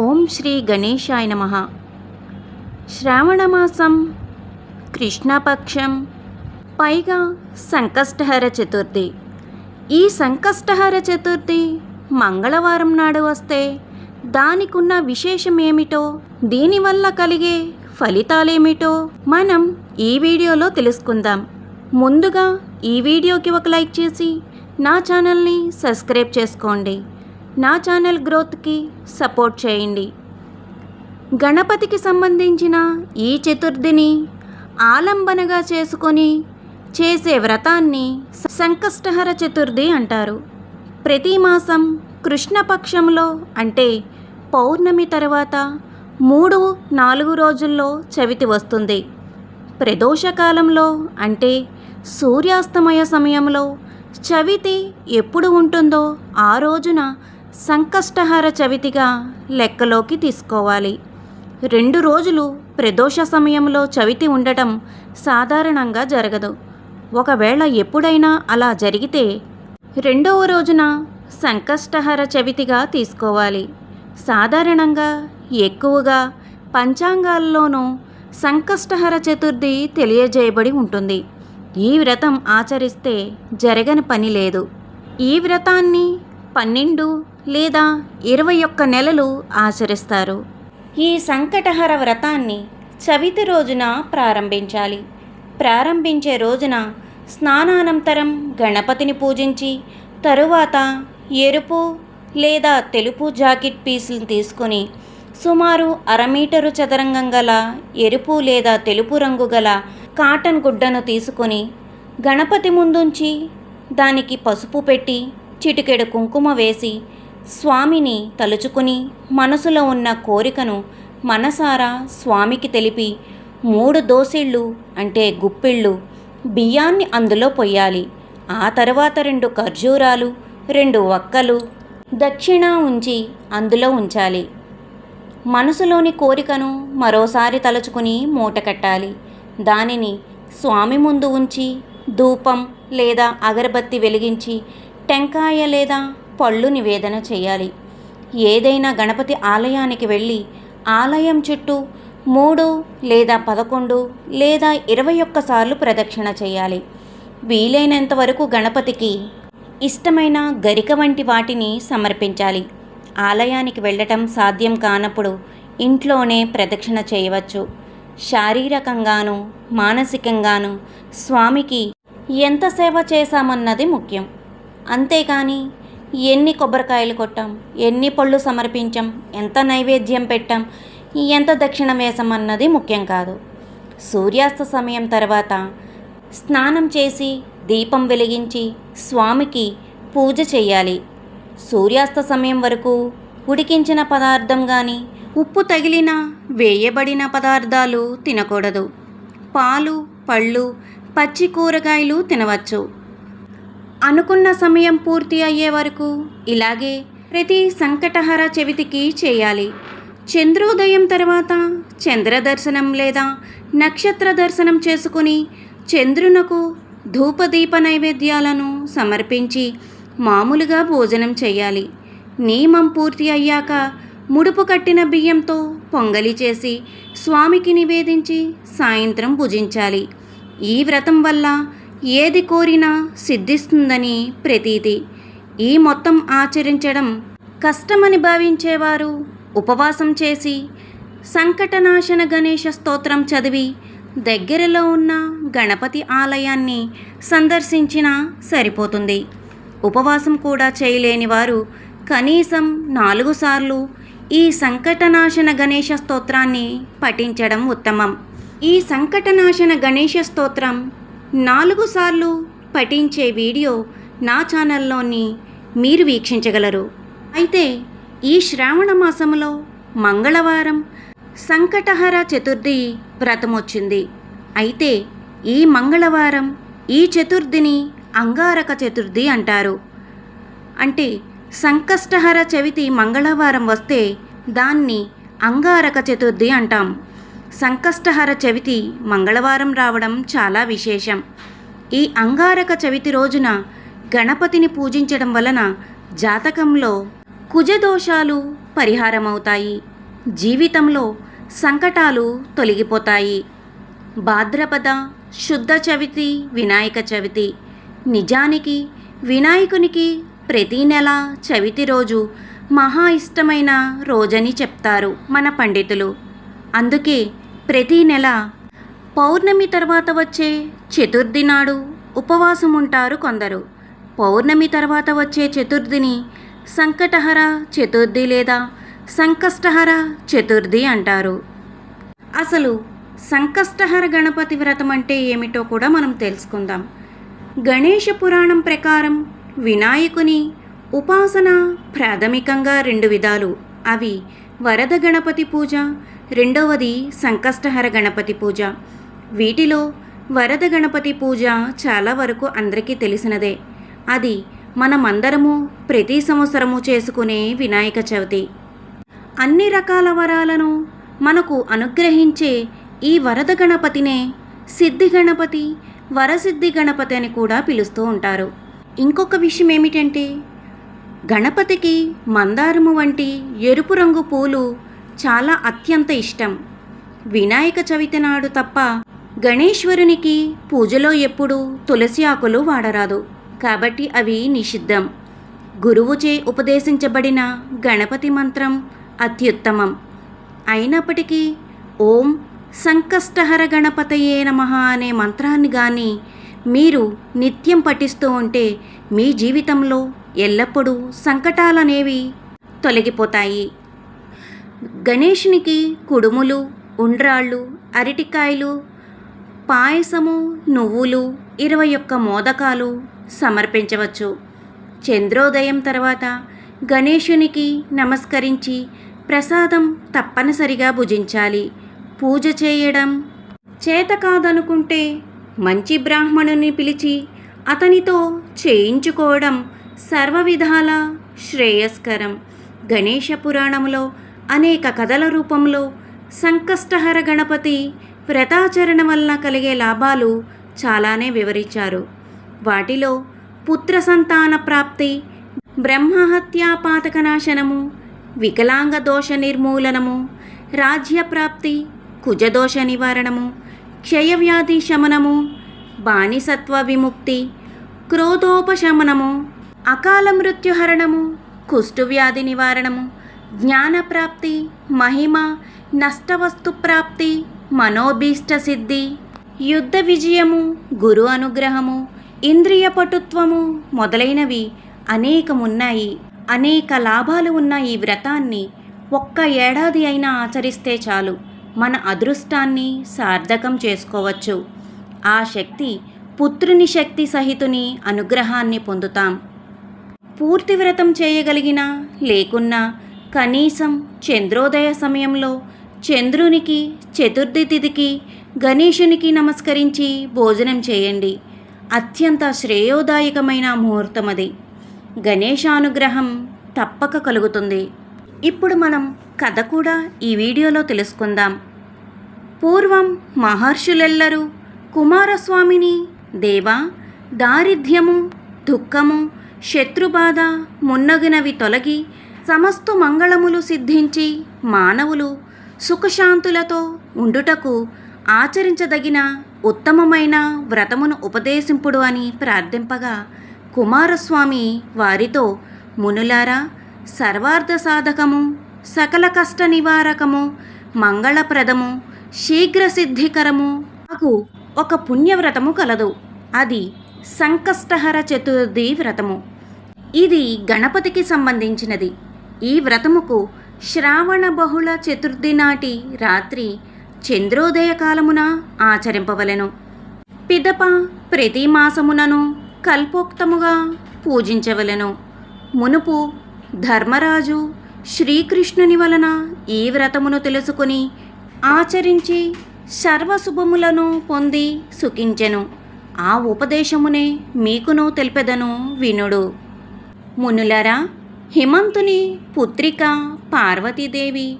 ఓం శ్రీ గణేశాయ నమ. శ్రావణమాసం కృష్ణపక్షం పైగా సంకష్టహర చతుర్థి. ఈ సంకష్టహర చతుర్థి మంగళవారం నాడు వస్తే దానికున్న విశేషం ఏమిటో దీనివల్ల కలిగే ఫలితాలేమిటో మనం ఈ వీడియోలో తెలుసుకుందాం. ముందుగా ఈ వీడియోకి ఒక లైక్ చేసి నా ఛానల్ని సబ్స్క్రైబ్ చేసుకోండి. నా ఛానల్ గ్రోత్కి సపోర్ట్ చేయండి. గణపతికి సంబంధించిన ఈ చతుర్థిని ఆలంబనగా చేసుకొని చేసే వ్రతాన్ని సంకష్టహర చతుర్థి అంటారు. ప్రతి మాసం కృష్ణపక్షంలో అంటే పౌర్ణమి తర్వాత మూడు నాలుగు రోజుల్లో చవితి వస్తుంది. ప్రదోషకాలంలో అంటే సూర్యాస్తమయ సమయంలో చవితి ఎప్పుడు ఉంటుందో ఆ రోజున సంకష్టహర చవితిగా లెక్కలోకి తీసుకోవాలి. రెండు రోజులు ప్రదోష సమయంలో చవితి ఉండటం సాధారణంగా జరగదు. ఒకవేళ ఎప్పుడైనా అలా జరిగితే రెండవ రోజున సంకష్టహర చవితిగా తీసుకోవాలి. సాధారణంగా ఎక్కువగా పంచాంగాల్లోనూ సంకష్టహర చతుర్థి తెలియజేయబడి ఉంటుంది. ఈ వ్రతం ఆచరిస్తే జరగని పని లేదు. ఈ వ్రతాన్ని పన్నెండు లేదా ఇరవై ఒక్క నెలలు ఆచరిస్తారు. ఈ సంకటహర వ్రతాన్ని చవితి రోజున ప్రారంభించాలి. ప్రారంభించే రోజున స్నానానంతరం గణపతిని పూజించి తరువాత ఎరుపు లేదా తెలుపు జాకెట్ పీసులు తీసుకొని సుమారు అర మీటరు చదరంగం గల ఎరుపు లేదా తెలుపు రంగు గల కాటన్ గుడ్డను తీసుకొని గణపతి ముందుంచి దానికి పసుపు పెట్టి చిటికెడు కుంకుమ వేసి స్వామిని తలుచుకుని మనసులో ఉన్న కోరికను మనసారా స్వామికి తెలిపి మూడు దోసిళ్ళు అంటే గుప్పిళ్ళు బియ్యాన్ని అందులో పొయ్యాలి. ఆ తర్వాత రెండు ఖర్జూరాలు రెండు వక్కలు దక్షిణ ఉంచి అందులో ఉంచాలి. మనసులోని కోరికను మరోసారి తలుచుకుని మూట కట్టాలి. దానిని స్వామి ముందు ఉంచి ధూపం లేదా అగరబత్తి వెలిగించి టెంకాయ లేదా పళ్ళు నివేదన చేయాలి. ఏదైనా గణపతి ఆలయానికి వెళ్ళి ఆలయం చుట్టూ మూడు లేదా పదకొండు లేదా ఇరవై ఒక్కసార్లు ప్రదక్షిణ చేయాలి. వీలైనంత వరకు గణపతికి ఇష్టమైన గరిక వంటి వాటిని సమర్పించాలి. ఆలయానికి వెళ్ళటం సాధ్యం కానప్పుడు ఇంట్లోనే ప్రదక్షిణ చేయవచ్చు. శారీరకంగాను మానసికంగాను స్వామికి ఎంత సేవ చేశామన్నది ముఖ్యం. అంతేకాని ఎన్ని కొబ్బరికాయలు కొట్టాం ఎన్ని పళ్ళు సమర్పించాం ఎంత నైవేద్యం పెట్టాం ఎంత దక్షిణ వేసామన్నది ముఖ్యం కాదు. సూర్యాస్త సమయం తర్వాత స్నానం చేసి దీపం వెలిగించి స్వామికి పూజ చేయాలి. సూర్యాస్త సమయం వరకు ఉడికించిన పదార్థం కానీ ఉప్పు తగిలిన వేయబడిన పదార్థాలు తినకూడదు. పాలు పళ్ళు పచ్చి కూరగాయలు తినవచ్చు. అనుకున్న సమయం పూర్తి అయ్యే వరకు ఇలాగే ప్రతి సంకటహర చవితికి చేయాలి. చంద్రోదయం తర్వాత చంద్ర దర్శనం లేదా నక్షత్ర దర్శనం చేసుకుని చంద్రునకు ధూపదీప నైవేద్యాలను సమర్పించి మామూలుగా భోజనం చేయాలి. నియమం పూర్తి అయ్యాక ముడుపు కట్టిన బియ్యంతో పొంగలి చేసి స్వామికి నివేదించి సాయంత్రం భుజించాలి. ఈ వ్రతం వల్ల ఏది కోరినా సిద్ధిస్తుందని ప్రతీతి. ఈ మొత్తం ఆచరించడం కష్టమని భావించేవారు ఉపవాసం చేసి సంకటనాశన గణేష స్తోత్రం చదివి దగ్గరలో ఉన్న గణపతి ఆలయాన్ని సందర్శించినా సరిపోతుంది. ఉపవాసం కూడా చేయలేని వారు కనీసం నాలుగు సార్లు ఈ సంకటనాశన గణేష స్తోత్రాన్ని పఠించడం ఉత్తమం. ఈ సంకటనాశన గణేష స్తోత్రం నాలుగు సార్లు పఠించే వీడియో నా ఛానల్లోని మీరు వీక్షించగలరు. అయితే ఈ శ్రావణ మాసంలో మంగళవారం సంకటహర చతుర్థి వ్రతం వచ్చింది అయితే ఈ మంగళవారం ఈ చతుర్థిని అంగారక చతుర్థి అంటారు. అంటే సంకష్టహర చవితి మంగళవారం వస్తే దాన్ని అంగారక చతుర్థి అంటాం. సంకష్టహర చవితి మంగళవారం రావడం చాలా విశేషం. ఈ అంగారక చవితి రోజున గణపతిని పూజించడం వలన జాతకంలో కుజదోషాలు పరిహారమవుతాయి. జీవితంలో సంకటాలు తొలగిపోతాయి. భాద్రపద శుద్ధ చవితి వినాయక చవితి. నిజానికి వినాయకునికి ప్రతీ నెల చవితి రోజు మహా ఇష్టమైన రోజని చెప్తారు మన పండితులు. అందుకే ప్రతీ నెల పౌర్ణమి తర్వాత వచ్చే చతుర్థి నాడు ఉపవాసం ఉంటారు కొందరు. పౌర్ణమి తర్వాత వచ్చే చతుర్థిని సంకటహర చతుర్థి లేదా సంకష్టహర చతుర్థి అంటారు. అసలు సంకష్టహర గణపతి వ్రతం అంటే ఏమిటో కూడా మనం తెలుసుకుందాం. గణేష పురాణం ప్రకారం వినాయకుని ఉపాసన ప్రాథమికంగా రెండు విధాలు. అవి వరద గణపతి పూజ రెండవది సంకష్టహర గణపతి పూజ. వీటిలో వరద గణపతి పూజ చాలా వరకు అందరికీ తెలిసినదే. అది మనమందరము ప్రతి సంవత్సరము చేసుకునే వినాయక చవితి. అన్ని రకాల వరాలను మనకు అనుగ్రహించే ఈ వరద గణపతినే సిద్ధి గణపతి వరసిద్ధి గణపతి అని కూడా పిలుస్తూ ఉంటారు. ఇంకొక విషయం ఏమిటంటే గణపతికి మందారము వంటి ఎరుపు రంగు పూలు చాలా అత్యంత ఇష్టం. వినాయక చవితి నాడు తప్ప గణేశ్వరునికి పూజలో ఎప్పుడూ తులసి ఆకులు వాడరాదు. కాబట్టి అవి నిషిద్ధం. గురువుచే ఉపదేశించబడిన గణపతి మంత్రం అత్యుత్తమం. అయినప్పటికీ ఓం సంకష్టహర గణపతయే నమః అనే మంత్రాన్ని కానీ మీరు నిత్యం పఠిస్తూ ఉంటే మీ జీవితంలో ఎల్లప్పుడూ సంకటాలనేవి తొలగిపోతాయి. గణేషునికి కుడుములు ఉండ్రాళ్ళు అరటికాయలు పాయసము నువ్వులు ఇరవై ఒక్క మోదకాలు సమర్పించవచ్చు. చంద్రోదయం తర్వాత గణేషునికి నమస్కరించి ప్రసాదం తప్పనిసరిగా భుజించాలి. పూజ చేయడం చేత కాదనుకుంటే మంచి బ్రాహ్మణుని పిలిచి అతనితో చేయించుకోవడం సర్వ విధాల శ్రేయస్కరం. గణేష పురాణంలో అనేక కథల రూపంలో సంకష్టహర గణపతి వ్రతాచరణ వలన కలిగే లాభాలు చాలానే వివరించారు. వాటిలో పుత్ర సంతాన ప్రాప్తి బ్రహ్మహత్యాపాతక నాశనము వికలాంగ దోష నిర్మూలనము రాజ్యప్రాప్తి కుజదోష నివారణము క్షయవ్యాధి శమనము బానిసత్వ విముక్తి క్రోధోపశమనము అకాల మృత్యుహరణము కుష్ఠువ్యాధి నివారణము జ్ఞానప్రాప్తి మహిమ నష్టవస్తు ప్రాప్తి మనోభీష్ట సిద్ధి యుద్ధ విజయము గురు అనుగ్రహము ఇంద్రియ పటుత్వము మొదలైనవి అనేకమున్నాయి. అనేక లాభాలు ఉన్న ఈ వ్రతాన్ని ఒక్క ఏడాది అయినా ఆచరిస్తే చాలు. మన అదృష్టాన్ని సార్థకం చేసుకోవచ్చు. ఆ శక్తి పుత్రుని శక్తి సహితుని అనుగ్రహాన్ని పొందుతాం. పూర్తి వ్రతం చేయగలిగినా లేకున్నా కనీసం చంద్రోదయ సమయంలో చంద్రునికి చతుర్థి తిథికి గణేశునికి నమస్కరించి భోజనం చేయండి. అత్యంత శ్రేయోదాయకమైన ముహూర్తం అది గణేశానుగ్రహం తప్పక కలుగుతుంది. ఇప్పుడు మనం కథ కూడా ఈ వీడియోలో తెలుసుకుందాం. పూర్వం మహర్షులెల్లరూ కుమారస్వామిని దేవా దారిద్ర్యము దుఃఖము శత్రుబాధ మున్నగినవి తొలగి సమస్తు మంగళములు సిద్ధించి మానవులు సుఖశాంతులతో ఉండుటకు ఆచరించదగిన ఉత్తమమైన వ్రతమును ఉపదేశింపుడు అని ప్రార్థింపగా కుమారస్వామి వారితో మునులారా సర్వార్థ సాధకము సకల కష్ట నివారకము మంగళప్రదము శీఘ్ర సిద్ధికరము నాకు ఒక పుణ్యవ్రతము కలదు. అది సంకష్టహర చతుర్థి వ్రతము. ఇది గణపతికి సంబంధించినది. ఈ వ్రతముకు శ్రావణ బహుళ చతుర్థి నాటి రాత్రి చంద్రోదయ కాలమున ఆచరింపవలెను. పిదప ప్రతి మాసమునను కల్పోక్తముగా పూజించవలెను. మునుపు ధర్మరాజు శ్రీకృష్ణుని వలన ఈ వ్రతమును తెలుసుకుని ఆచరించి సర్వశుభములను పొంది సుఖించెను. ఆ ఉపదేశమునే మీకును తెలిపెదను వినుడు. మునులరా హిమంతుని పుత్రిక పార్వతీదేవి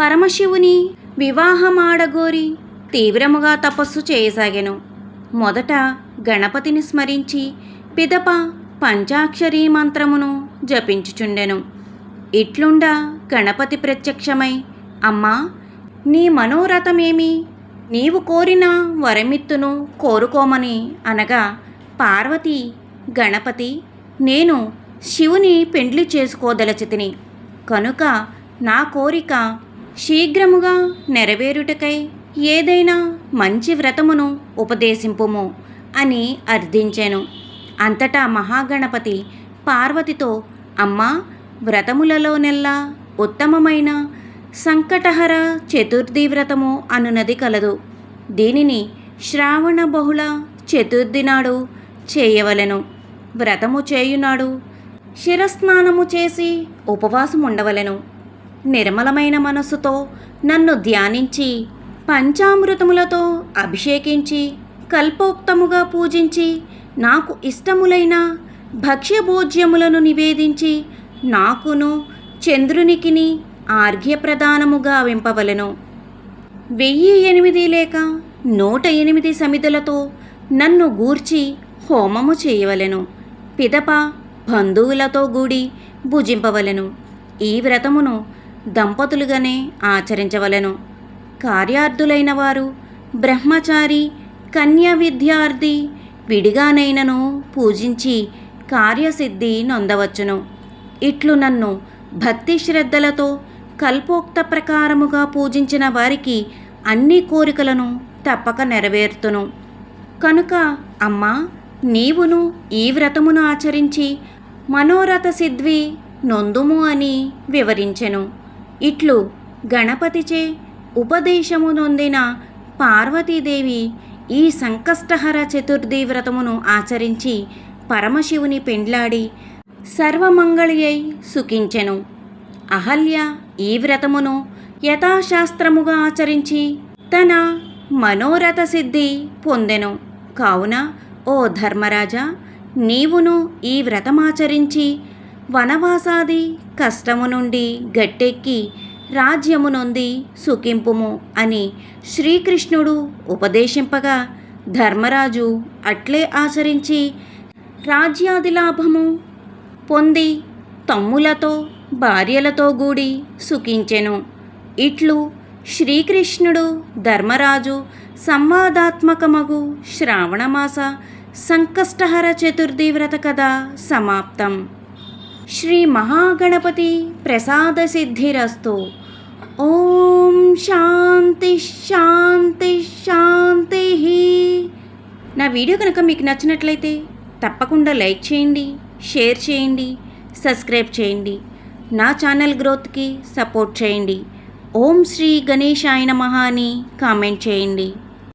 పరమశివుని వివాహమాడగోరి తీవ్రముగా తపస్సు చేయసాగాను. మొదట గణపతిని స్మరించి పిదప పంచాక్షరీ మంత్రమును జపించుచుండెను. ఇట్లుండా గణపతి ప్రత్యక్షమై అమ్మా నీ మనోరథమేమి? నీవు కోరిన వరమిత్తును కోరుకోమని అనగా పార్వతి గణపతి నేను శివుని పెండ్లి చేసుకోదలచితిని. కనుక నా కోరిక శీఘ్రముగా నెరవేరుటకై ఏదైనా మంచి వ్రతమును ఉపదేశింపుము అని అర్థించాను. అంతటా మహాగణపతి పార్వతితో అమ్మా వ్రతములలోనెల్లా ఉత్తమమైన సంకటహర చతుర్థి వ్రతము అనునది కలదు. దీనిని శ్రావణ బహుళ చతుర్థి నాడు చేయవలెను. వ్రతము చేయునాడు శిరస్నానము చేసి ఉపవాసం ఉండవలెను నిర్మలమైన మనస్సుతో నన్ను ధ్యానించి పంచామృతములతో అభిషేకించి కల్పోక్తముగా పూజించి నాకు ఇష్టములైన భక్ష్యభోజ్యములను నివేదించి నాకును చంద్రునికిని ఆర్ఘ్యప్రదానముగా వింపవలెను. వెయ్యి ఎనిమిది లేక నూట ఎనిమిది సమితులతో నన్ను గూర్చి హోమము చేయవలెను. పిదప బంధువులతో కూడి భుజింపవలెను. ఈ వ్రతమును దంపతులుగానే ఆచరించవలెను. కార్యార్థులైన వారు బ్రహ్మచారి కన్యా విద్యార్థి విడిగానైనను పూజించి కార్యసిద్ధి నొందవచ్చును. ఇట్లు నన్ను భక్తి శ్రద్ధలతో కల్పోక్త ప్రకారముగా పూజించిన వారికి అన్ని కోరికలను తప్పక నెరవేర్తును. కనుక అమ్మా నీవును ఈ వ్రతమును ఆచరించి మనోరథ సిద్ధి నొందుము అని వివరించెను. ఇట్లు గణపతిచే ఉపదేశము నొందిన పార్వతీదేవి ఈ సంకష్టహర చతుర్థి వ్రతమును ఆచరించి పరమశివుని పెండ్లాడి సర్వమంగళి అయి సుఖించెను. అహల్య ఈ వ్రతమును యథాశాస్త్రముగా ఆచరించి తన మనోరథ సిద్ధి పొందెను. కావున ఓ ధర్మరాజా నీవును ఈ వ్రతమాచరించి వనవాసాది కష్టము నుండి గట్టెక్కి రాజ్యము నొంది సుఖింపుము అని శ్రీకృష్ణుడు ఉపదేశింపగా ధర్మరాజు అట్లే ఆచరించి రాజ్యాది లాభము పొంది తమ్ములతో భార్యలతో గూడి సుఖించెను. ఇట్లు శ్రీకృష్ణుడు ధర్మరాజు సంవాదాత్మకమగు శ్రావణమాస సంకష్టహర చతుర్థి వ్రత కథ సమాప్తం. శ్రీ మహాగణపతి ప్రసాద సిద్ధిరస్తు. ఓం శాంతి శాంతి శాంతి. నా వీడియో కనుక మీకు నచ్చినట్లయితే తప్పకుండా లైక్ చేయండి షేర్ చేయండి సబ్స్క్రైబ్ చేయండి. నా ఛానల్ గ్రోత్కి సపోర్ట్ చేయండి. ఓం శ్రీ గణేశాయ నమః అని కామెంట్ చేయండి.